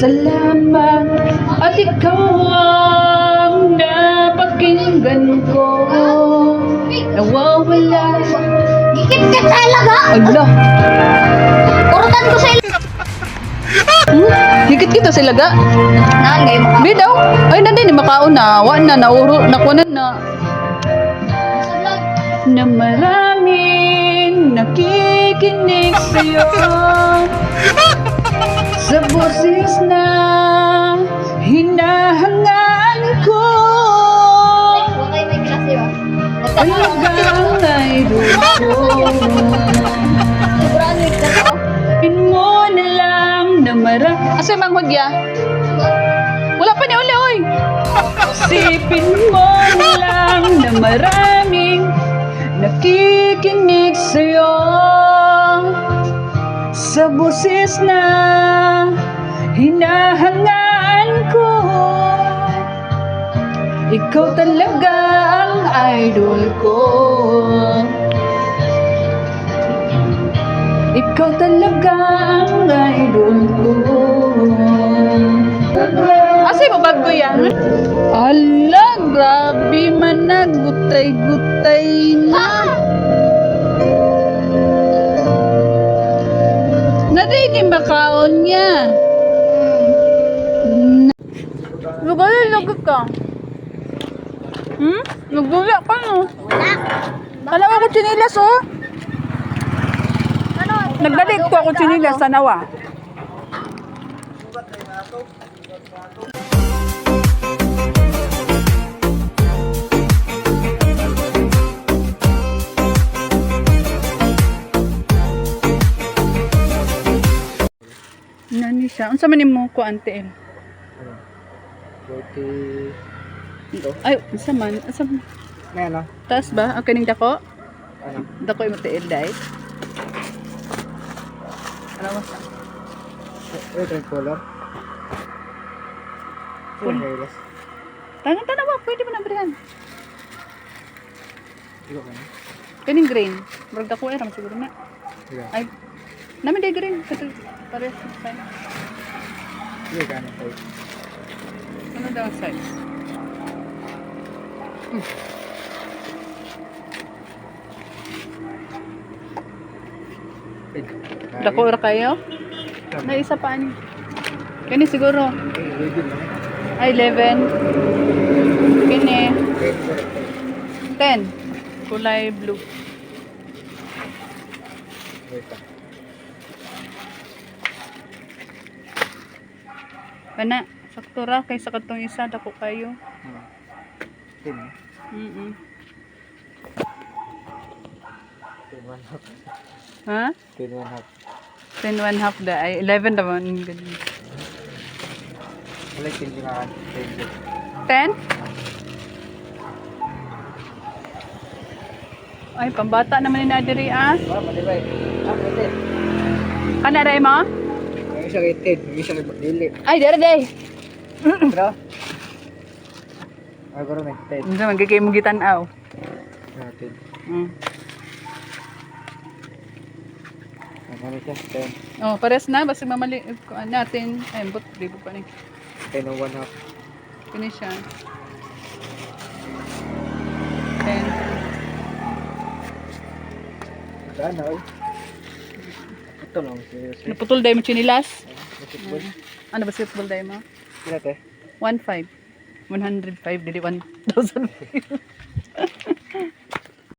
Salamat at ikaw ang napakinggan ko. Nawawala. Gigit ka talaga! Ala! Urutan ko sa ilaga. hmm? Gigit kita sa ilaga? Naan kayo makaon. Di daw. Ay, nandini makaon na. Wa na, nauro, nakunan na. Na maraming nakikinig sa'yo Sa boses na hinahangaan ko weak na to. Pin mo na lang na mara Asa yung manghudya? Wala pa ni uli, oy! Sipin mo na lang na maraming nakikinig sa'yo Sa boses na hinahangaan ko Ikaw talaga ang idol ko ikaw talaga ang idol ko. Asa mo bago yan? Ala, grabe man na. Gutay-gutay na. Narinig makaon niya. Lugayan, lugod ka. Hmm? Nagdula ka no? Wala. Mo ko chinilas oh. Ano? Ko ako chinilas sa nawa. Nani siya? Unsa man mo ko ante? 40... Ay, unsa man? Unsa man? May ano? Taas ba? Ang kining dako? Ano? Dako yung tiil dahil. Ano sa? Ito yung color. Yung hairless. Tangan tanong ba? Pwede mo na brihan. Hindi ko kanya. Kining green. Murag dako ram siguro na. Sige. Ay, namin day green. Kasi pares ka ano tayo. Ano daw size? Dako ra kayo? Na isa pa ni. Kani siguro. Ay, 11. Kini. Ready ko rin. 10. Kulay blue. Wait lang. Kana, sakto ra kay sa katong isa dako kayo. Hmm. Tin. Mm. Tin one half. Ha? Tin one half. 10 one half da ay 11 naman ganun. Wala tin din. 10? Ay, pambata naman ni Nadiri ah. Ah, matibay. Ah, pwede. Kana ray mo? Isa kay. Ang isa kay dili. Ay, dere day. Pero? Ah, garo may tin. Unsa man kay mo gitanaw? Ah, tin. Mm. Ano siya? Tin. Oh, pares na basta mamali ko natin. Ay, but di ko pa ni. Tin o one half. Kini siya. 10. Saan na, Ito lang. Naputol day mo chinilas. Basketball. Ano ba football day mo? Kila te? 1.5. 105 dili 1,000.